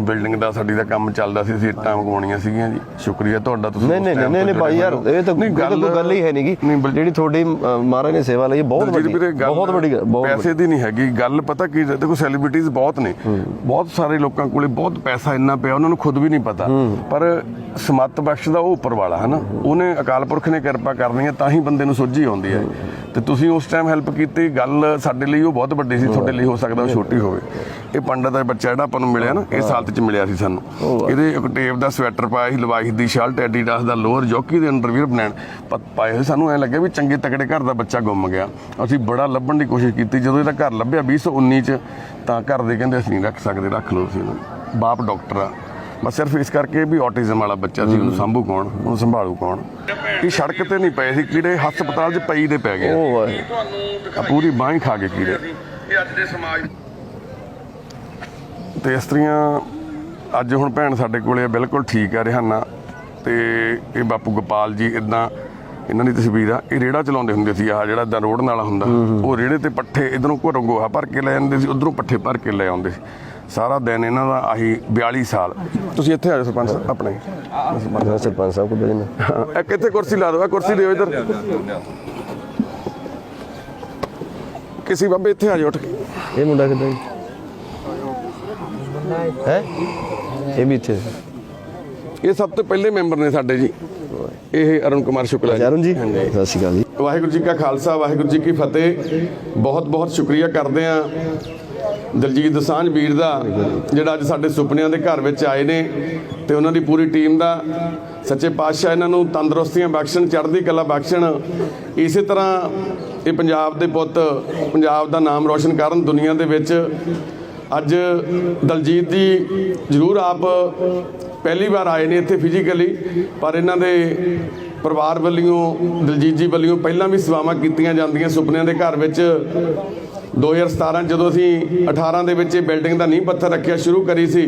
ਉਦੋਂ ਬਿਲਡਿੰਗ ਦਾ ਸਾਡੀ ਦਾ ਕੰਮ ਚੱਲਦਾ ਸੀ ਅਸੀਂ ਇੱਟਾਂ ਮੰਗਵਾਉਣੀਆਂ ਸੀਗੀਆਂ ਜੀ। ਸ਼ੁਕਰੀਆ ਤੁਹਾਡਾ ਤੁਸੀਂ ਨਹੀਂ ਨਹੀਂ ਨਹੀਂ ਭਾਈ ਯਾਰ ਇਹ ਤਾਂ ਕੋਈ ਗੱਲ ਹੀ ਹੈ ਨਹੀਂਗੀ ਜਿਹੜੀ ਤੁਹਾਡੀ ਮਹਾਰਾਜ ਨੇ ਸੇਵਾ ਲਈ ਬਹੁਤ ਵੱਡੀ ਬਹੁਤ ਵੱਡੀ ਪੈਸੇ ਦੀ ਨਹੀਂ ਹੈਗੀ ਗੱਲ ਪਤਾ ਕੀ ਦੇਖੋ ਸੈਲੀਬ੍ਰਿਟੀਜ਼ ਬਹੁਤ ਨੇ। ਬਹੁਤ ਸਾਰੇ ਲੋਕਾਂ ਕੋਲੇ ਬਹੁਤ ਪੈਸਾ ਇੰਨਾ ਪਿਆ ਉਹਨਾਂ ਨੂੰ ਖੁਦ ਵੀ ਨਹੀਂ ਪਤਾ। ਪਰ ਸਮੱਤ ਬਖਸ਼ ਦਾ ਉਹ ਉੱਪਰ ਵਾਲਾ ਹੈ ਨਾ ਉਹਨੇ ਅਕਾਲ ਪੁਰਖ ਨੇ ਕਿਰਪਾ ਕਰਨੀ ਹੈ ਤਾਂ ਹੀ ਬੰਦੇ ਨੂੰ ਸੋਝੀ ਆਉਂਦੀ ਹੈ। ਤੇ ਤੁਸੀਂ ਉਸ ਟਾਈਮ ਹੈਲਪ ਕੀਤੀ ਗੱਲ ਸਾਡੇ ਲਈ ਉਹ ਬਹੁਤ ਵੱਡੀ ਸੀ ਤੁਹਾਡੇ ਲਈ ਹੋ ਸਕਦਾ ਉਹ ਛੋਟੀ ਹੋਵੇ। ਇਹ ਪੰਡਤ ਦਾ ਬੱਚਾ ਜਿਹੜਾ ਆਪਾਂ ਨੂੰ ਮਿਲਿਆ ਨਾ ਇਸ ਹਾਲਤ 'ਚ ਮਿਲਿਆ ਸੀ ਸਾਨੂੰ। ਇਹਦੇ ਇੱਕ ਟੇਪ ਦਾ ਸਵੈਟਰ ਪਾਇਆ ਸੀ ਲਵਾਈ ਦੀ ਸ਼ਰਟ ਐਡੀਡਾਸ ਦਾ ਲੋਅਰ ਜੋਕੀ ਦੇ ਅੰਡਰਵੀਅਰ ਬਣਾਣ ਪਾਏ ਹੋਏ ਸਾਨੂੰ ਐ ਲੱਗਿਆ ਵੀ ਚੰਗੇ ਤਕੜੇ ਘਰ ਦਾ ਬੱਚਾ ਗੁੰਮ ਗਿਆ। ਅਸੀਂ ਬੜਾ ਲੱਭਣ ਦੀ ਕੋਸ਼ਿਸ਼ ਕੀਤੀ ਜਦੋਂ ਇਹਦਾ ਘਰ ਲੱਭਿਆ 2019 ਚ ਤਾਂ ਘਰ ਦੇ ਕਹਿੰਦੇ ਅਸੀਂ ਨਹੀਂ ਰੱਖ ਸਕਦੇ ਰੱਖ ਲਓ ਤੁਸੀਂ ਇਹਨੂੰ। ਬਾਪ ਡਾਕਟਰ ਆ। ਬਸ ਸਿਰਫ ਇਸ ਕਰਕੇ ਵੀ ਆਟਿਜ਼ਮ ਵਾਲਾ ਬੱਚਾ ਸੀ ਉਹਨੂੰ ਸੰਭੂ ਕੌਣ ਉਹਨੂੰ ਸੰਭਾਲੂ ਕੌਣ? ਇਹ ਸੜਕ ਤੇ ਨਹੀਂ ਪਏ ਸੀ ਕੀੜੇ ਹਸਪਤਾਲ 'ਚ ਪਈ ਦੇ ਪੈ ਗਏ। ਉਹ ਵਾਹਿ ਆ ਪੂਰੀ ਬਾਂਹ ਹੀ ਖਾ ਗਏ ਕੀੜੇ। ਇਹ ਅੱਜ ਦੇ ਸਮਾਜ ਤੇ ਇਸਤਰੀਆਂ ਅੱਜ ਹੁਣ ਭੈਣ ਸਾਡੇ ਕੋਲੇ ਆ, ਬਿਲਕੁਲ ਠੀਕ ਆ ਰਿਹਾਨਾ। ਤੇ ਇਹ ਬਾਪੂ ਗੋਪਾਲ ਜੀ ਇਦਾਂ ਇਹਨਾਂ ਦੀ ਤਸਵੀਰ ਆ ਇਹ ਰੇੜਾ ਚਲਾਉਂਦੇ ਹੁੰਦੇ ਸੀ ਆਹ ਜਿਹੜਾ ਇਦਾਂ ਰੋਡ ਨਾਲਾ ਹੁੰਦਾ ਉਹ ਰੇੜੇ ਤੇ ਪੱਠੇ ਇਧਰੋਂ ਘਰੋਂ ਗੋਹਾ ਭਰ ਕੇ ਲੈ ਜਾਂਦੇ ਸੀ ਉਧਰੋਂ ਪੱਠੇ ਭਰ ਕੇ ਲੈ ਆਉਂਦੇ ਸੀ। ਸਾਰਾ ਦਿਨ ਇਹਨਾਂ ਦਾ ਆਹੀ 42 ਸਾਲ। ਤੁਸੀਂ ਇੱਥੇ ਆ ਜਾਓ ਸਰਪੰਚ ਸਾਹਿਬ ਆਪਣੇ। ਸਰਪੰਚ ਸਾਹਿਬ ਕੋਲ ਬੈਠਣਾ ਇਹ ਕਿੱਥੇ ਕੁਰਸੀ ਲਾ ਦਿਓ ਆਹ ਕੁਰਸੀ ਦਿਓ ਇੱਧਰ। ਕਿਸੇ ਬਾਬੇ ਇੱਥੇ ਆ ਜਾਓ ਉੱਠ ਕੇ। ਇਹ ਮੁੰਡਾ ਕਿੱਦਾਂ ਹੈ? ਇਹ ਵੀ ਇੱਥੇ। ਇਹ ਸਭ ਤੋਂ ਪਹਿਲੇ ਮੈਂਬਰ ਨੇ ਸਾਡੇ ਜੀ। ਇਹ ਅਰੁਣ ਕੁਮਾਰ ਸ਼ੁਕਲਾ ਜੀ। ਅਰੁਣ ਜੀ ਸਤਿ ਸ਼੍ਰੀ ਅਕਾਲ ਜੀ। ਵਾਹਿਗੁਰੂ ਜੀ ਕਾ ਖਾਲਸਾ ਵਾਹਿਗੁਰੂ ਜੀ ਕੀ ਫਤਿਹ। ਬਹੁਤ ਬਹੁਤ ਸ਼ੁਕਰੀਆ ਕਰਦੇ ਆ ਦਲਜੀਤ ਦਸਾਂਝ ਵੀਰ ਦਾ, ਜਿਹੜਾ ਅੱਜ ਸਾਡੇ ਸੁਪਨਿਆਂ ਦੇ ਘਰ ਵਿੱਚ ਆਏ ਨੇ ਤੇ ਉਹਨਾਂ ਦੀ ਪੂਰੀ ਟੀਮ ਦਾ। ਸੱਚੇ ਪਾਤਸ਼ਾਹ ਇਹਨਾਂ ਨੂੰ ਤੰਦਰੁਸਤੀਆਂ ਬਖਸ਼ਣ, ਚੜ੍ਹਦੀ ਕਲਾ ਬਖਸ਼ਣ। ਇਸੇ ਤਰ੍ਹਾਂ ਇਹ ਪੰਜਾਬ ਦੇ ਪੁੱਤ, ਪੰਜਾਬ ਦਾ ਨਾਮ ਰੋਸ਼ਨ ਕਰਨ ਦੁਨੀਆ ਦੇ ਵਿੱਚ ਅੱਜ ਦਲਜੀਤ ਜੀ ਜ਼ਰੂਰ ਆਪ ਪਹਿਲੀ ਵਾਰ ਆਏ ਨੇ ਇੱਥੇ ਫਿਜ਼ੀਕਲੀ ਪਰ ਇਹਨਾਂ ਦੇ ਪਰਿਵਾਰ ਵੱਲੋਂ, ਦਲਜੀਤ ਜੀ ਵੱਲੋਂ ਪਹਿਲਾਂ ਵੀ ਸੇਵਾਵਾਂ ਕੀਤੀਆਂ ਜਾਂਦੀਆਂ ਸੁਪਨਿਆਂ ਦੇ ਘਰ ਵਿੱਚ। 2017 ਜਦੋਂ ਅਸੀਂ 18 ਦੇ ਵਿੱਚ ਇਹ ਬਿਲਡਿੰਗ ਦਾ ਨੀਂਹ ਪੱਥਰ ਰੱਖਿਆ ਸ਼ੁਰੂ ਕਰੀ ਸੀ।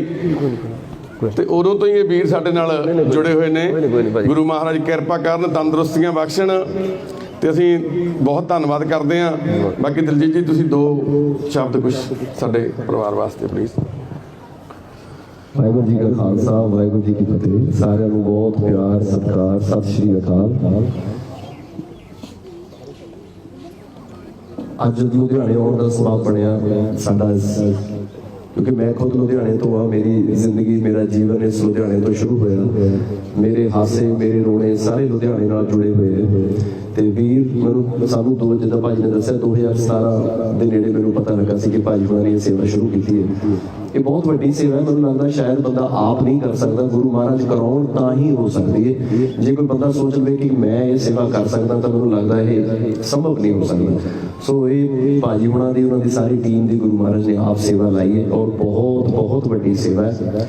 ਤੇ ਉਦੋਂ ਤੋਂ ਹੀ ਇਹ ਵੀਰ ਸਾਡੇ ਨਾਲ ਜੁੜੇ ਹੋਏ ਨੇ। ਗੁਰੂ ਮਹਾਰਾਜ ਕਿਰਪਾ ਕਰਨ ਤੰਦਰੁਸਤੀਆਂ ਬਖਸ਼ਣ। ਤੇ ਅਸੀਂ ਬਹੁਤ ਧੰਨਵਾਦ ਕਰਦੇ ਹਾਂ। ਬਾਕੀ ਦਲਜੀਤ ਜੀ ਤੁਸੀਂ ਦੋ ਸ਼ਬਦ ਕੁਝ ਸਾਡੇ ਪਰਿਵਾਰ ਵਾਸਤੇ ਪਲੀਜ਼ ਵਾਹਿਗੁਰੂ ਜੀ ਕਾ ਖਾਲਸਾ ਵਾਹਿਗੁਰੂ ਜੀ ਕੀ ਫਤਿਹ। ਸਾਰਿਆਂ ਨੂੰ ਬਹੁਤ ਪਿਆਰ ਸਤਿਕਾਰ ਸਤਿ ਸ਼੍ਰੀ ਅਕਾਲ। ਅੱਜ ਲੁਧਿਆਣੇ ਆਉਣ ਦਾ ਸਬਬ ਬਣਿਆ, ਸਾਡਾ ਕਿਉਂਕਿ ਮੈਂ ਖੁਦ ਲੁਧਿਆਣੇ ਤੋਂ ਆ ਮੇਰੀ ਜ਼ਿੰਦਗੀ, ਮੇਰਾ ਜੀਵਨ ਇਸ ਲੁਧਿਆਣੇ ਤੋਂ ਸ਼ੁਰੂ ਹੋਇਆ। ਮੇਰੇ ਹਾਸੇ, ਮੇਰੇ ਰੋਣੇ ਸਾਰੇ ਲੁਧਿਆਣੇ ਨਾਲ ਜੁੜੇ ਹੋਏ। ਤੇ ਵੀਰ ਮੈਨੂੰ ਸਾਨੂੰ ਦੋ ਜਿੱਦਾਂ ਭਾਜੀ ਨੇ ਦੱਸਿਆ 2017 ਦੇ ਨੇੜੇ ਮੈਨੂੰ ਪਤਾ ਲੱਗਾ ਸੀ ਕਿ ਭਾਜੀ ਹੋਣਾ ਨੇ ਸੇਵਾ ਸ਼ੁਰੂ ਕੀਤੀ ਹੈ। ਇਹ ਬਹੁਤ ਵੱਡੀ ਸੇਵਾ ਹੈ, ਮੈਨੂੰ ਲੱਗਦਾ ਸ਼ਾਇਦ ਬੰਦਾ ਆਪ ਨਹੀਂ ਕਰ ਸਕਦਾ, ਗੁਰੂ ਮਹਾਰਾਜ ਕਰਾਉਣ ਤਾਂ ਹੀ ਹੋ ਸਕਦੀ ਹੈ। ਜੇ ਕੋਈ ਬੰਦਾ ਸੋਚ ਲਵੇ ਕਿ ਮੈਂ ਇਹ ਸੇਵਾ ਕਰ ਸਕਦਾ ਤਾਂ ਮੈਨੂੰ ਲੱਗਦਾ ਇਹ ਸੰਭਵ ਨਹੀਂ ਹੋ ਸਕਦਾ। ਸੋ ਇਹ ਭਾਜੀ ਹੁਣਾਂ ਦੀ, ਉਹਨਾਂ ਦੀ ਸਾਰੀ ਟੀਮ ਦੀ ਗੁਰੂ ਮਹਾਰਾਜ ਨੇ ਆਪ ਸੇਵਾ ਲਾਈ ਹੈ ਔਰ ਬਹੁਤ ਬਹੁਤ ਵੱਡੀ ਸੇਵਾ ਹੈ।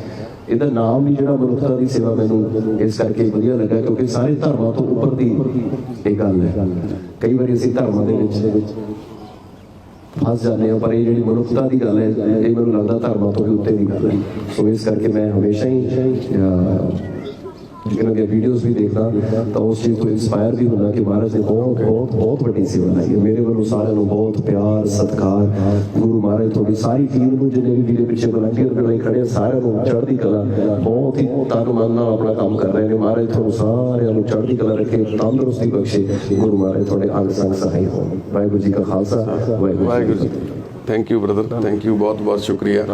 ਇਹਦਾ ਨਾਮ ਵੀ ਜਿਹੜਾ ਮਨੁੱਖਤਾ ਦੀ ਸੇਵਾ ਮੈਨੂੰ ਇਸ ਕਰਕੇ ਵਧੀਆ ਲੱਗਾ ਕਿਉਂਕਿ ਸਾਰੇ ਧਰਮਾਂ ਤੋਂ ਉੱਪਰ ਦੀ ਇਹ ਗੱਲ ਹੈ। ਕਈ ਵਾਰੀ ਅਸੀਂ ਧਰਮਾਂ ਦੇ ਵਿੱਚ ਫਸ ਜਾਂਦੇ ਹਾਂ, ਪਰ ਇਹ ਜਿਹੜੀ ਮਨੁੱਖਤਾ ਦੀ ਗੱਲ ਹੈ, ਇਹ ਮੈਨੂੰ ਲੱਗਦਾ ਧਰਮਾਂ ਤੋਂ ਵੀ ਉੱਤੇ ਦੀ ਗੱਲ ਹੈ। ਸੋ ਇਸ ਕਰਕੇ ਮੈਂ ਹਮੇਸ਼ਾ ਹੀ ਜਿਵੇਂ ਕਿ ਵੀਡੀਓਜ਼ ਵੀ ਦੇਖਦਾ ਤਾਂ ਉਸ ਚੀਜ਼ ਤੋਂ ਇਨਸਪਾਇਰ ਵੀ ਹੁੰਦਾ ਕਿ ਮਹਾਰਾਜ ਨੇ ਬਹੁਤ ਬਹੁਤ ਬਹੁਤ ਵੱਡੀ ਸੇਵਾ ਲਾਈ ਮੇਰੇ ਵੱਲੋਂ ਸਾਰਿਆਂ ਨੂੰ ਬਹੁਤ ਪਿਆਰ ਸਤਿਕਾਰ। ਗੁਰੂ ਮਹਾਰਾਜ ਤੁਹਾਡੀ ਸਾਰੀ ਟੀਮ ਨੂੰ ਜਿੰਨੇ ਵੀ ਵੀਰੇ ਪਿੱਛੇ ਵਲੰਟੀਅਰ ਬਣਾਈ ਖੜੇ ਸਾਰਿਆਂ ਨੂੰ ਚੜ੍ਹਦੀ ਕਲਾ ਬਹੁਤ ਹੀ ਤਨ ਮਨ ਨਾਲ ਆਪਣਾ ਕੰਮ ਕਰ ਰਹੇ ਨੇ। ਮਹਾਰਾਜ ਤੁਹਾਨੂੰ ਸਾਰਿਆਂ ਨੂੰ ਚੜ੍ਹਦੀ ਕਲਾ ਰੱਖੇ ਤੰਦਰੁਸਤੀ ਬਖਸ਼ੇ। ਗੁਰੂ ਮਹਾਰਾਜ ਤੁਹਾਡੇ ਅੰਗ ਸੰਗ ਸਹਾਈ ਹੋਣ। ਵਾਹਿਗੁਰੂ ਜੀ ਕਾ Khalsa Waheguru ji thank you brother thank you ਬਹੁਤ ਬਹੁਤ ਸ਼ੁਕਰੀਆ।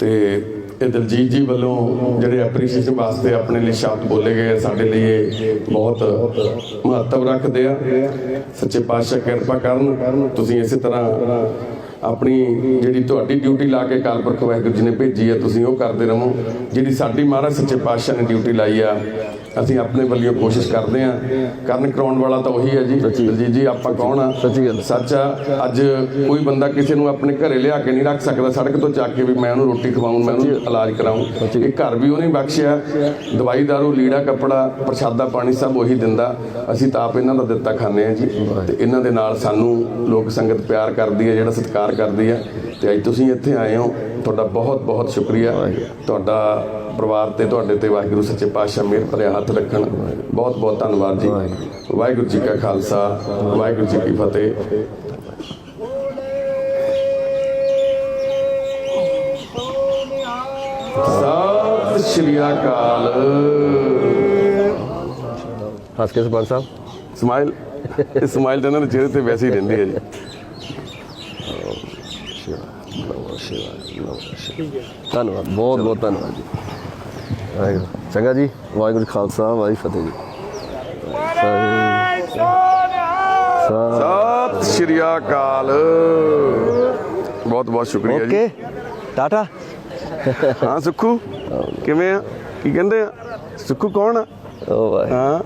ਤੇ ਇਹ ਦਲਜੀਤ ਜੀ ਵੱਲੋਂ ਜਿਹੜੇ ਐਪਰੀਸ਼ੀਏਸ਼ਨ ਵਾਸਤੇ ਆਪਣੇ ਲਈ ਸ਼ਬਦ ਬੋਲੇ ਗਏ ਆ, ਸਾਡੇ ਲਈ ਇਹ ਬਹੁਤ ਮਹੱਤਵ ਰੱਖਦੇ ਆ। ਸੱਚੇ ਪਾਤਸ਼ਾਹ ਕਿਰਪਾ ਕਰਨ ਤੁਸੀਂ ਇਸੇ ਤਰ੍ਹਾਂ ਆਪਣੀ ਜਿਹੜੀ ਤੁਹਾਡੀ ਡਿਊਟੀ ਲਾ ਕੇ ਕਾਲਪੁਰਖ ਵਾਹਿਗੁਰੂ ਜੀ ਨੇ ਭੇਜੀ ਆ ਤੁਸੀਂ ਉਹ ਕਰਦੇ ਰਹੋ। ਜਿਹੜੀ ਸਾਡੀ ਮਹਾਰਾਜ ਸੱਚੇ ਪਾਤਸ਼ਾਹ ਨੇ ਡਿਊਟੀ ਲਾਈ ਆ ਅਸੀਂ ਆਪਣੇ ਵੱਲੋਂ ਕੋਸ਼ਿਸ਼ ਕਰਦੇ ਆ ਕਰਨ ਕਰਾਉਣ ਵਾਲਾ ਤਾਂ ਉਹੀ ਹੈ ਜੀ। ਦਲਜੀਤ ਜੀ ਆਪਾਂ ਕੌਣ ਆ? ਸੱਚੀ ਗੱਲ। ਸੱਚ ਆ ਅੱਜ ਕੋਈ ਬੰਦਾ ਕਿਸੇ ਨੂੰ ਆਪਣੇ ਘਰੇ ਲਿਆ ਕੇ ਨਹੀਂ ਰੱਖ ਸਕਦਾ ਸੜਕ ਤੋਂ ਚੱਕ ਕੇ ਵੀ ਮੈਂ ਉਹਨੂੰ ਰੋਟੀ ਖਵਾਉਂ ਮੈਂ ਉਹਨੂੰ ਇਲਾਜ ਕਰਾਉਂ ਇਹ ਘਰ ਵੀ ਉਹਨੇ ਬਖਸ਼ਿਆ। ਦਵਾਈ ਦਾਰੂ ਲੀੜਾ ਕੱਪੜਾ ਪ੍ਰਸ਼ਾਦਾ ਪਾਣੀ ਸਭ ਉਹੀ ਦਿੰਦਾ। ਅਸੀਂ ਤਾਂ ਆਪ ਇਹਨਾਂ ਦਾ ਦਿੱਤਾ ਖਾਂਦੇ ਆ ਜੀ। ਤੇ ਇਹਨਾਂ ਦੇ ਨਾਲ ਸਾਨੂੰ ਲੋਕ ਸੰਗਤ ਪਿਆਰ ਕਰਦੀ ਹੈ ਜਿਹੜਾ ਸਤਿਕਾਰ ਕਰਦੀ ਹੈ ਤੇ ਅੱਜ ਤੁਸੀਂ ਇੱਥੇ ਆਏ ਹੋ। ਤੁਹਾਡਾ ਬਹੁਤ ਬਹੁਤ ਸ਼ੁਕਰੀਆ। ਤੁਹਾਡਾ ਪਰਿਵਾਰ ਤੇ ਤੁਹਾਡੇ ਤੇ ਵਾਹਿਗੁਰੂ ਸੱਚੇ ਪਾਤਸ਼ਾਹ ਮਿਹਰ ਭਰਿਆ ਹੱਥ ਰੱਖਣ। ਬਹੁਤ ਬਹੁਤ ਧੰਨਵਾਦ ਜੀ। ਵਾਹਿਗੁਰੂ ਜੀ ਕਾ ਖਾਲਸਾ ਵਾਹਿਗੁਰੂ ਜੀ ਕੀ ਫਤਿਹ। ਸਤਿ ਸ਼੍ਰੀ ਅਕਾਲ। ਹੱਸ ਕੇ ਸਰਪੰਚ ਸਾਹਿਬ। ਸਮਾਈਲ ਇਹ ਸਮਾਈਲ ਤਾਂ ਇਹਨਾਂ ਦੇ ਚਿਹਰੇ ਤੇ ਵੈਸੇ ਹੀ ਰਹਿੰਦੀ ਹੈ ਜੀ। ਧੰਨਵਾਦ ਬਹੁਤ ਬਹੁਤ ਧੰਨਵਾਦ ਜੀ। ਵਾਹਿਗੁਰੂ ਚੰਗਾ ਜੀ ਵਾਹਿਗੁਰੂ ਜੀ ਖਾਲਸਾ ਵਾਹਿਗੁਰੂ ਫਤਿਹ ਜੀ। ਸਤਿ ਸ਼੍ਰੀ ਅਕਾਲ। ਬਹੁਤ ਬਹੁਤ ਸ਼ੁਕਰੀਆ ਜੀ ਓਕੇ ਟਾਟਾ। ਹਾਂ ਸੁੱਖੂ। ਕਿਵੇਂ ਆ? ਕੀ ਕਹਿੰਦੇ ਆ? ਸੁੱਖੂ ਕੌਣ ਆ? ਓ ਵਾਹਿ। ਹਾਂ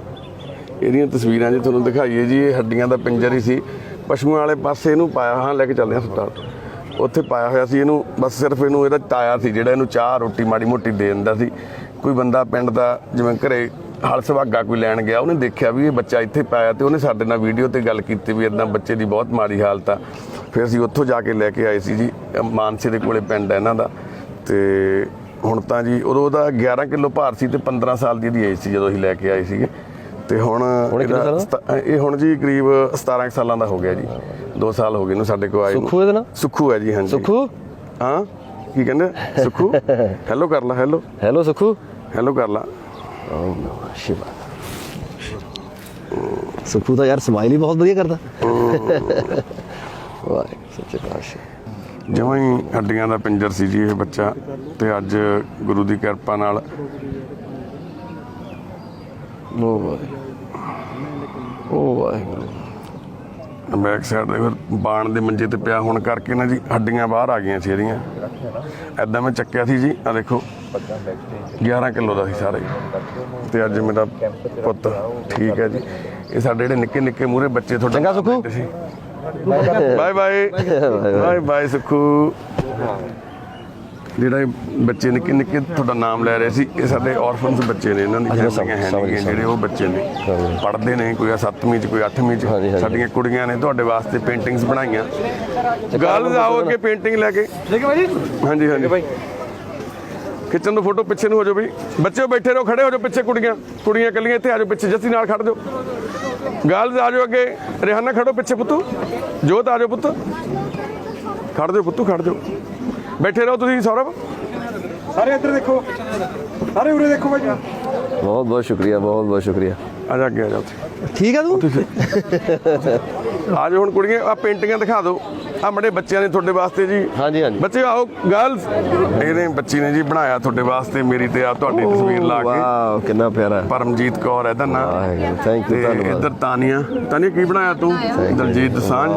ਇਹਦੀਆਂ ਤਸਵੀਰਾਂ ਜੀ ਤੁਹਾਨੂੰ ਦਿਖਾਈਏ ਜੀ ਇਹ ਹੱਡੀਆਂ ਦਾ ਪਿੰਜਰ ਹੀ ਸੀ। ਪਸ਼ੂਆਂ ਵਾਲੇ ਪਾਸੇ ਇਹਨੂੰ ਪਾਇਆ ਹਾਂ ਲੈ ਕੇ ਚੱਲਦੇ ਹਾਂ ਹਸਪਤਾਲ ਉੱਥੇ ਪਾਇਆ ਹੋਇਆ ਸੀ, ਇਹਨੂੰ ਬਸ ਸਿਰਫ ਇਹਨੂੰ ਇਹਦਾ ਤਾਇਆ ਸੀ, ਜਿਹੜਾ ਇਹਨੂੰ ਚਾਹ, ਰੋਟੀ ਮਾੜੀ ਮੋਟੀ ਦੇ ਦਿੰਦਾ ਸੀ। ਕੋਈ ਬੰਦਾ ਪਿੰਡ ਦਾ, ਜਿਵੇਂ ਘਰੇ ਹਲ ਸੁਭਾਗਾ ਕੋਈ ਲੈਣ ਗਿਆ, ਉਹਨੇ ਦੇਖਿਆ ਵੀ ਇਹ ਬੱਚਾ ਇੱਥੇ ਪਾਇਆ ਤੇ ਉਹਨੇ ਸਾਡੇ ਨਾਲ ਵੀਡੀਓ ਤੇ ਗੱਲ ਕੀਤੀ ਵੀ ਇਦਾਂ ਬੱਚੇ ਦੀ ਬਹੁਤ ਮਾੜੀ ਹਾਲਤ ਆ। ਫਿਰ ਅਸੀਂ ਉੱਥੋਂ ਜਾ ਕੇ ਲੈ ਕੇ ਆਏ ਸੀ ਜੀ, ਮਾਨਸੇ ਦੇ ਕੋਲੇ ਪਿੰਡ ਹੈ ਇਹਨਾਂ ਦਾ। ਤੇ ਹੁਣ ਤਾਂ ਜੀ, ਉਦੋਂ ਉਹਦਾ 11 ਕਿਲੋ ਭਾਰ ਸੀ ਤੇ 15 ਸਾਲ ਦੀ ਇਹਦੀ ਏਜ ਸੀ ਜਦੋਂ ਅਸੀਂ ਲੈ ਕੇ ਆਏ ਸੀਗੇ। ਤੇ ਹੁਣ ਇਹ ਹੁਣ ਜੀ ਕਰੀਬ 17 ਕੁ ਸਾਲਾਂ ਦਾ ਹੋ ਗਿਆ ਜੀ। 2 ਸਾਲ ਹੋ ਗਏ ਇਹਨੂੰ ਸਾਡੇ ਕੋਲ ਆਏ ਨੂੰ। ਸੁੱਖੂ ਇਹਦਾ ਨਾਂ? ਸੁੱਖੂ ਹੈ ਜੀ ਹਾਂਜੀ। ਸੁਖੂ? ਹਾਂ? ਕੀ ਕਹਿੰਦੇ? ਸੁੱਖੂ? ਹੈਲੋ ਕਰ ਲਾ ਹੈਲੋ ਹੈਲੋ ਸੁਖੂ? ਹੈਲੋ ਕਰ ਲਾ। ਓਮ ਨਮः ਸ਼ਿਵਾय ਸੁਖੂ ਤਾਂ ਯਾਰ ਸਮਾਈਲ ਹੀ ਬਹੁਤ ਵਧੀਆ ਕਰਦਾ। ਵਾਹਿਗੁਰੂ ਸੱਚੇ ਪਾਤਸ਼ਾਹ। ਜਿਵੇਂ ਹੀ ਹੱਡੀਆਂ ਦਾ ਪਿੰਜਰ ਸੀ ਜੀ ਇਹ ਬੱਚਾ ਤੇ ਅੱਜ ਗੁਰੂ ਦੀ ਕਿਰਪਾ ਨਾਲ ਓ ਵਾਹਿਗੁਰੂ ਓ ਵਾਹਿਗੁਰੂ। ਬੈਕ ਸਾਈਡ ਦੇ ਫਿਰ ਬਾਣ ਦੇ ਮੰਜੇ ਤੇ ਪਿਆ ਹੋਣ ਕਰਕੇ ਨਾ ਜੀ ਹੱਡੀਆਂ ਬਾਹਰ ਆ ਗਈਆਂ ਸੀ ਇਹਦੀਆਂ। ਐਦਾਂ ਮੈਂ ਚੱਕਿਆ ਸੀ ਜੀ ਆ ਦੇਖੋ 11 ਕਿਲੋ ਦਾ ਸੀ ਸਾਰੇ। ਤੇ ਅੱਜ ਮੇਰਾ ਪੁੱਤ ਠੀਕ ਹੈ ਜੀ। ਇਹ ਸਾਡੇ ਜਿਹੜੇ ਨਿੱਕੇ ਨਿੱਕੇ ਮੂਰੇ ਬੱਚੇ ਤੁਹਾਡਾ ਚੰਗਾ Sukhu. Bye bye. Bye bye Sukhu. ਜਿਹੜਾ ਇਹ ਬੱਚੇ ਨਿੱਕੇ ਨਿੱਕੇ ਤੁਹਾਡਾ ਨਾਮ ਲੈ ਰਹੇ ਸੀ? ਇਹ ਸਾਡੇ ਔਰਫਨਸ ਬੱਚੇ ਨੇ ਇਹਨਾਂ ਦੀ ਅੱਛਾ, ਫੈਮਲੀਆਂ ਹੈ ਸਮਝ- ਨਹੀਂ ਜਿਹੜੇ ਉਹ ਬੱਚੇ ਨੇ। ਪੜ੍ਹਦੇ ਨੇ ਕੋਈ 7ਵੀਂ ਚ ਕੋਈ 8ਵੀਂ ਚ। ਹਾਂਜੀ। ਸਾਡੀਆਂ ਕੁੜੀਆਂ ਨੇ ਤੁਹਾਡੇ ਵਾਸਤੇ ਪੇਂਟਿੰਗਸ ਬਣਾਈਆਂ। ਗੱਲ ਆਓ ਅੱਗੇ ਪੇਂਟਿੰਗ ਲੈ ਕੇ। ਠੀਕ ਹੈ ਭਾਈ ਹਾਂਜੀ ਹਾਂਜੀ। ਭਾਈ। ਖਿੱਚਣ ਨੂੰ ਫੋਟੋ ਪਿੱਛੇ ਨੂੰ ਹੋ ਜਾਓ ਵੀ। ਬੱਚੇ ਬੈਠੇ ਰਹੋ ਖੜੇ ਹੋ ਜਾਓ ਪਿੱਛੇ ਕੁੜੀਆਂ। ਕੁੜੀਆਂ ਇਕੱਲੀਆਂ ਇੱਥੇ ਆ ਜਾਓ ਪਿੱਛੇ ਜੱਸੀ ਨਾਲ ਖੜ ਜਾਓ। ਗਰਲਸ ਆ ਜਾਓ ਅੱਗੇ। ਰਿਹਾਨਾ ਖੜੋ ਪਿੱਛੇ ਪੁੱਤੂ। ਜੋਤ ਆ ਜਾਓ ਪੁੱਤ। ਖੜ ਜਾਓ ਪੁੱਤੂ ਖੜ ਜਾਓ। ਬੈਠੇ ਰਹੋ ਤੁਸੀਂ ਸੌਰਵ। ਸਾਰੇ ਇੱਧਰ ਦੇਖੋ। ਸਾਰੇ ਉਰੇ ਦੇਖੋ ਭਾਈ। ਬਹੁਤ ਬਹੁਤ ਸ਼ੁਕਰੀਆ ਬਹੁਤ ਬਹੁਤ ਸ਼ੁਕਰੀਆ। ਆ ਜਾ ਅੱਗੇ ਆ ਜਾ ਉੱਥੇ। ਠੀਕ ਆ ਤੂੰ? ਆ ਜਾਓ ਹੁਣ ਕੁੜੀਆਂ ਆ ਪੇਂਟਿੰਗਾਂ ਦਿਖਾ ਦਿਓ। ਆ ਮੜੇ ਬੱਚਿਆਂ ਨੇ ਤੁਹਾਡੇ ਵਾਸਤੇ ਜੀ। ਹਾਂਜੀ ਹਾਂਜੀ। ਬੱਚੇ ਆਓ ਗਰਲਸ ਇਹਨੇ ਬੱਚੀ ਨੇ ਜੀ ਬਣਾਇਆ ਤੁਹਾਡੇ ਵਾਸਤੇ ਮੇਰੀ ਤੇ ਆ ਤੁਹਾਡੀ ਤਸਵੀਰ ਲਾ ਕੇ। ਵਾਓ ਕਿੰਨਾ ਪਿਆਰਾ। ਪਰਮਜੀਤ ਕੌਰ ਹੈ ਇਹਦਾ ਨਾਂ ਵਾਹਿਗੁਰੂ ਥੈਂਕ ਯੂ ਧੰਨਵਾਦ। ਇੱਧਰ ਤਾਨੀਆ। ਤਾਨੀਆ ਕੀ ਬਣਾਇਆ ਤੂੰ? ਦਲਜੀਤ ਦਸਾਂਝ।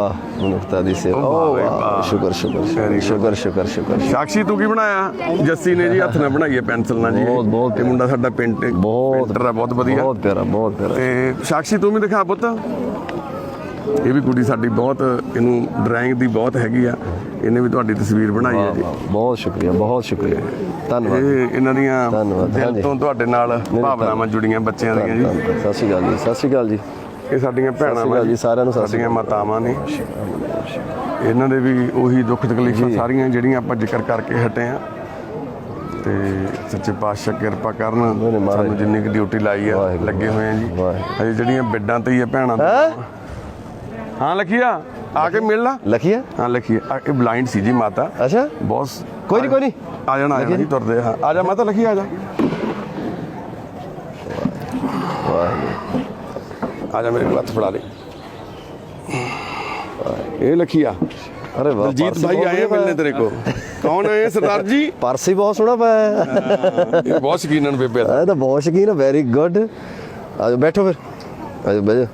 ਮਨੁੱਖਤਾ ਦੀ ਸੇਵਾ। ਵਾਹ ਓ। ਸ਼ੁਕਰ ਸ਼ੁਕਰ ਸ਼ੁਕਰ. ਸ਼ੁਕਰ ਸ਼ੁਕਰ ਸਾਕਸ਼ੀ ਤੂੰ ਕੀ ਬਣਾਇਆ? ਜੱਸੀ ਨੇ ਜੀ ਹੱਥ ਨਾਲ ਬਣਾਈ ਹੈ ਪੈਨਸਲ ਨਾਲ ਜੀ। ਬਹੁਤ- ਬਹੁਤ ਤੇ ਮੁੰਡਾ ਸਾਡਾ ਪੇਂਟ ਬਹੁਤ ਪੇਂਟਰ ਬਹੁਤ ਵਧੀਆ। ਬਹੁਤ ਪਿਆਰਾ ਬਹੁਤ ਪਿਆਰਾ। ਤੇ ਸਾਕਸ਼ੀ ਤੂੰ ਵੀ ਦਿਖਾ ਪੁੱਤ। ਇਹ ਵੀ ਕੁੜੀ ਸਾਡੀ ਬਹੁਤ ਇਹਨੂੰ ਡਰਾਇੰਗ ਦੀ ਬਹੁਤ ਹੈਗੀ ਆ ਇਹਨੇ ਵੀ ਤੁਹਾਡੀ ਤਸਵੀਰ ਬਣਾਈ ਹੈ ਜੀ ਬਹੁਤ ਸ਼ੁਕਰੀਆ ਬਹੁਤ ਸ਼ੁਕਰੀਆ ਧੰਨਵਾਦ ਇਹ ਇਹਨਾਂ ਦੀਆਂ ਧੰਨਵਾਦ, ਦਿਲ ਹਾਂਜੀ। ਤੋਂ ਤੁਹਾਡੇ ਨਾਲ ਭਾਵਨਾਵਾਂ ਜੁੜੀਆਂ ਬੱਚਿਆਂ ਦੀਆਂ ਜੀ। ਸਤਿ ਸ਼੍ਰੀ ਅਕਾਲ ਜੀ ਸਤਿ ਸ਼੍ਰੀ ਅਕਾਲ ਜੀ ਇਹ ਸਾਡੀਆਂ ਭੈਣਾਂ ਅਕਾਲ ਜੀ, ਸਾਰਿਆਂ ਨੂੰ ਸਤਿ ਸ਼੍ਰੀ ਸਾਡੀਆਂ ਮਾਤਾਵਾਂ ਨੇ ਇਹਨਾਂ ਦੇ ਵੀ ਉਹੀ ਦੁੱਖ ਤਕਲੀਫਾਂ ਸਾਰੀਆਂ ਜਿਹੜੀਆਂ ਆਪਾਂ ਜ਼ਿਕਰ ਕਰਕੇ ਹਟੇ ਆ ਤੇ ਸੱਚੇ ਪਾਤਸ਼ਾਹ ਕਿਰਪਾ ਕਰਨ ਮਹਾਰਾਜ। ਸਾਨੂੰ ਜਿੰਨੀ ਕੁ ਡਿਊਟੀ ਲਾਈ ਆ ਵਾਹਿਗੁਰੂ। ਲੱਗੇ ਹੋਏ ਆ ਜੀ ਵਾਹਿਗੁਰੂ। ਹਜੇ ਜਿਹੜੀਆਂ ਬਿੱਡਾਂ ਤੇ ਹੀ ਆ ਭੈਣਾਂ। ਹੈ ਹਾਂ ਲਖੀਆ। ਆ ਕੇ ਮਿਲ ਲਾ। ਲਖੀਆ? ਹਾਂ ਲਖੀਆ। ਇਹ ਬਲਾਈਂਡ ਸੀ ਜੀ ਮਾਤਾ। ਅੱਛਾ। ਬਹੁਤ ਕੋਈ ਨੀ, ਕੋਈ ਨੀ। ਆ ਜਾਣਾ ਆ ਜਾਣਾ ਤੁਰਦੇ ਹਾਂ ਆ ਜਾ ਮਾਤਾ ਲਖੀ ਆ ਜਾ। ਆ ਜਾ ਮੇਰੇ ਕੋਲ ਹੱਥ ਫੜਾ ਲੈ ਇਹ ਲਖੀਆ। ਅਰੇ ਵਾਹ ਦਲਜੀਤ ਭਾਈ ਆਏ ਮਿਲਨੇ ਤੇਰੇ ਕੋ ਕੌਣ ਆਏ ਸਰਦਾਰ ਜੀ? ਪਰਸ ਬਹੁਤ ਸੋਹਣਾ ਪਾਇਆ। ਇਹ ਬਹੁਤ ਸ਼ਕੀਨਨ ਬੇਬੇ ਦਾ। ਇਹ ਤਾਂ ਬਹੁਤ ਸ਼ਕੀਨ ਵੈਰੀ ਗੁੱਡ ਆਜੋ ਬੈਠੋ ਫਿਰ। ਆਜੋ ਬੈਜੋ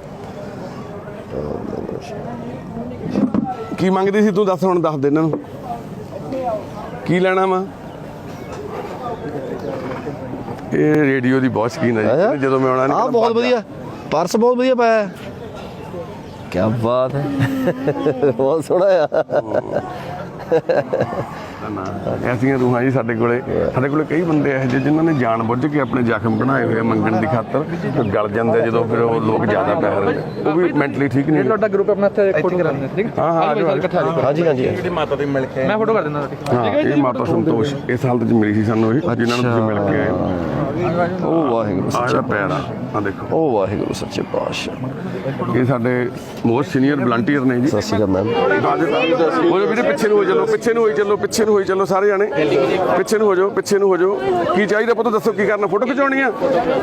ਕੀ ਮੰਗਦੀ ਸੀ ਤੂੰ? ਦੱਸ ਹੁਣ ਦੱਸ ਦੇ ਇਹਨਾਂ ਨੂੰ। ਕੀ ਲੈਣਾ ਵਾ? ਇਹ ਰੇਡੀਓ ਦੀ ਬਹੁਤ ਸ਼ਕੀਨ ਹੈ ਜੀ। ਜਦੋਂ ਮੈਂ ਆਉਣਾ ਹਾਂ ਬਹੁਤ ਵਧੀਆ। ਪਰਸ ਬਹੁਤ ਵਧੀਆ ਪਾਇਆ। ਕੀ ਬਾਤ ਹੈ। ਬਹੁਤ ਸੋਹਣਾ ਆ। ਐਸੀਆਂ ਰੂਹਾਂ ਜੀ ਸਾਡੇ ਕੋਲੇ। ਸਾਡੇ ਕੋਲੇ ਕਈ ਬੰਦੇ ਇਹੋ ਜਿਹੇ ਜਿਨ੍ਹਾਂ ਨੇ ਜਾਣ ਬੁੱਝ ਕੇ ਆਪਣੇ ਜ਼ਖਮ ਬਣਾਏ ਹੋਏ ਆ ਮੰਗਣ ਦੀ ਖਾਤਰ। ਤੇ ਗਲ ਜਾਂਦੇ ਜਦੋਂ ਫਿਰ ਉਹ ਲੋਕ ਜ਼ਿਆਦਾ ਪੈਸੇ ਦਿੰਦੇ ਉਹ ਵੀ ਮੈਂਟਲੀ ਠੀਕ ਨਹੀਂ ਤੁਹਾਡਾ ਗਰੁੱਪ ਆਪਣਾ ਇੱਥੇ ਫੋਟੋ ਕਰਾਉਂਦੇ ਠੀਕ? ਹਾਂ ਹਾਂ ਆ ਜਾਓ, ਆ ਜਾਓ। ਇਕੱਠਾ ਹਾਂਜੀ ਹਾਂਜੀ। ਮੈਂ ਫੋਟੋ ਕਰ ਦਿੰਦਾ ਤੁਹਾਡੀ। ਹਾਂ ਇਹ ਮਾਤਾ ਸੰਤੋਸ਼। ਇਸ ਹਾਲਤ 'ਚ ਮਿਲੀ ਸੀ ਸਾਨੂੰ ਇਹ। ਜਿਨ੍ਹਾਂ ਨੂੰ ਤੁਸੀਂ ਮਿਲ ਕੇ ਆਏ ਹੋ। ਉਹ ਵਾਹਿਗੁਰੂ ਸੱਚੇ ਇਹਦਾ ਪੈਰ ਆ। ਆ ਦੇਖੋ। ਉਹ ਵਾਹਿਗੁਰੂ ਸੱਚੇ ਪਾਤਸ਼ਾਹ। ਇਹ ਸਾਡੇ ਮੋਸਟ ਸੀਨੀਅਰ ਵਲੰਟੀਅਰ ਨੇ ਜੀ। ਸਤਿ ਸ਼੍ਰੀ ਅਕਾਲ ਮੈਮ। ਹੋ ਜਾਓ ਵੀਰੇ ਪਿੱਛੇ ਨੂੰ ਹੋ ਚੱਲੋ ਪਿੱਛੇ ਨੂੰ ਹੋਈ ਚੱਲੋ ਪਿੱਛੇ ਨੂੰ ਹੋਈ ਚੱਲੋ ਸਾਰੇ ਜਾਣੇ। ਪਿੱਛੇ ਨੂੰ ਹੋ ਜਾਓ ਪਿੱਛੇ ਨੂੰ ਹੋ ਜਾਓ। ਕੀ ਚਾਹੀਦਾ ਪੁੱਤ? ਦੱਸੋ ਕੀ ਕਰਨਾ? ਫੋਟੋ ਖਿਚਾਉਣੀ ਆ?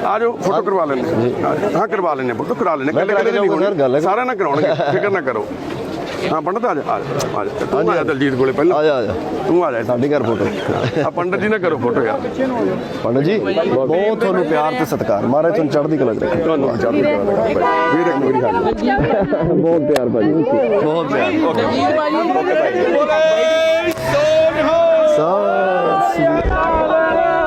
ਆ ਜਾਓ ਫੋਟੋ ਕਰਵਾ ਲੈਣੇ ਹਾਂ ਕਰਵਾ ਲੈਣੇ ਪੁੱਤ ਕਰਾ ਲੈਣੇ ਮੈਂ ਕਰਾ ਕੇ ਨਹੀਂ ਜਾਊਂਗਾ ਸਰ, ਗੱਲ ਹੈ। ਸਾਰਿਆਂ ਨਾਲ ਕਰਾਉਣਗੇ ਫਿਕਰ ਨਾ ਕਰੋ। ਹਾਂ ਪੰਡਤ ਆ ਜਾ ਆ ਜਾ, ਆ ਜਾ। ਤੂੰ ਆ ਜਾ ਦਲਜੀਤ ਕੋਲੇ ਪਹਿਲਾਂ। ਆ ਜਾ ਆ ਜਾ। ਤੂੰ ਆ ਜਾ ਸਾਡੇ ਘਰ ਫੋਟੋ। ਆ ਪੰਡਤ ਜੀ ਨਾਲ ਕਰੋ ਫੋਟੋ ਯਾਰ। ਪੰਡਤ ਜੀ ਬਹੁਤ ਤੁਹਾਨੂੰ ਪਿਆਰ ਤੇ ਸਤਿਕਾਰ। ਮਹਾਰਾਜ ਤੁਹਾਨੂੰ ਚੜ੍ਹਦੀ ਕਲਾ ਰੱਖੇ। ਧੰਨਵਾਦ ਚੜ੍ਹਦੀ ਕਲਾ ਦਾ ਭਾਈ। ਵੀਰ ਇੱਕ ਮੇਰੀ ਹਾਜ਼ਰ ਬਹੁਤ ਪਿਆਰ ਭਾਜੀ ਬਹੁਤ ਪਿਆਰ। ਸਤਿ ਸ਼੍ਰੀ ਅਕਾਲ।